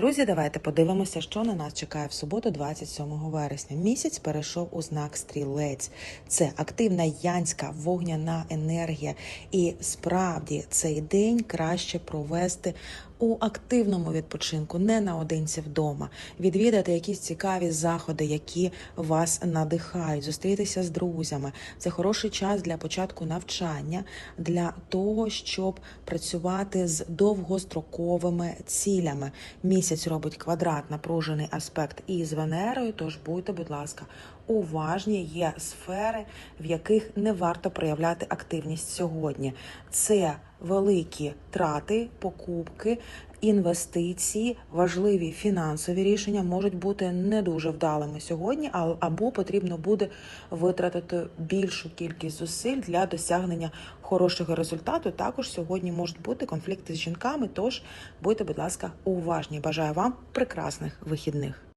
Друзі, давайте подивимося, що на нас чекає в суботу, 27 вересня. Місяць перейшов у знак стрілець. Це активна янська вогняна енергія. І справді цей день краще провести у активному відпочинку, не наодинці вдома. Відвідати якісь цікаві заходи, які вас надихають, зустрітися з друзями. Це хороший час для початку навчання, для того, щоб працювати з довгостроковими цілями. Місяць робить квадрат, напружений аспект із Венерою. Тож будьте, будь ласка, уважні. Є сфери, в яких не варто проявляти активність сьогодні. Це великі трати, покупки. Інвестиції, важливі фінансові рішення можуть бути не дуже вдалими сьогодні, або потрібно буде витратити більшу кількість зусиль для досягнення хорошого результату. Також сьогодні можуть бути конфлікти з жінками. Тож будьте, будь ласка, уважні. Бажаю вам прекрасних вихідних.